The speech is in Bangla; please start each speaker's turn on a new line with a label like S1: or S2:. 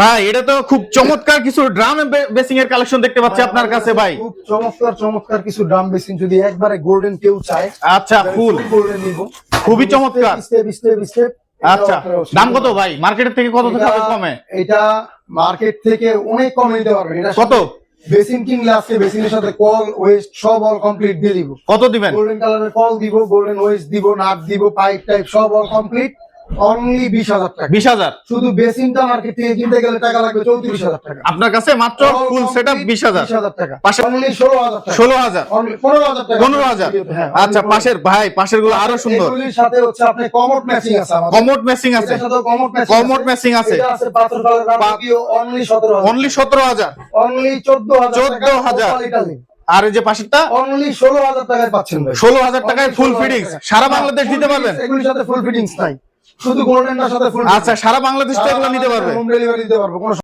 S1: ভাই এটা তো খুব চমৎকার কিছু ড্রাম বেসিং এর কালেকশন দেখতে পাচ্ছি আপনার কাছে ভাই।
S2: খুব চমৎকার চমৎকার কিছু ড্রাম বেসিন যদি একবারে গোল্ডেন কেউ চায়
S1: আচ্ছা ফুল।
S2: গোল্ডেন নিব।
S1: খুবই চমৎকার।
S2: স্টেপ স্টেপ স্টেপ
S1: আচ্ছা দাম কত ভাই? মার্কেটের থেকে কত টাকা কমে?
S2: এটা মার্কেট থেকে অনেক কমে নিতে পারবেন। এটা
S1: কত?
S2: বেসিন কিনলে আজকে বেসিনের সাথে কল ওয়েস্ট সব অল কমপ্লিট দিয়ে দিব।
S1: কত দিবেন?
S2: গোল্ডেন কালারের কল দিব গোল্ডেন ওয়েস্ট দিব নাট দিব পাইপ টাইপ সব অল কমপ্লিট অনলি বিশ হাজার টাকা।
S1: বিশ হাজার?
S2: শুধু বেসিনটা মার্কেট থেকে কিনতে গেলে টাকা লাগবে চৌত্রিশ হাজার টাকা।
S1: আপনার কাছে মাত্র ফুল সেট আপ বিশ হাজার।
S2: টাকা।
S1: পাশে-
S2: অনলি ষোলো হাজার
S1: ষোলো হাজার।
S2: পনেরো হাজার
S1: পনেরো হাজার।
S2: হ্যাঁ,
S1: আচ্ছা পাশের ভাই পাশেরগুলো আরও সুন্দর।
S2: সাথে হচ্ছে আপনি কমোড ম্যাচিং আছে
S1: কমোড মেসিং আছে।
S2: কমোড ম্যাচিং
S1: আছে।
S2: অনলি সতেরো হাজার।
S1: অনলি সতেরো হাজার।
S2: চোদ্দ হাজার
S1: আর এই যে পাশেরটা?
S2: অনলি ষোলো হাজার টাকায় পাচ্ছেন ভাই।
S1: ষোলো হাজার টাকায় ফুল ফিটিংস সারা
S2: হ্যাঁ,
S1: বাংলাদেশ দিতে পারবেন।
S2: এগুলির সাথে ফুল ফিটিংস নাই। শুধু গোল্ডেনটার সাথে ফুল
S1: আচ্ছা সারা বাংলাদেশ তো এগুলো নিতে পারবে।
S2: হোম ডেলিভারি দিতে পারব কোনো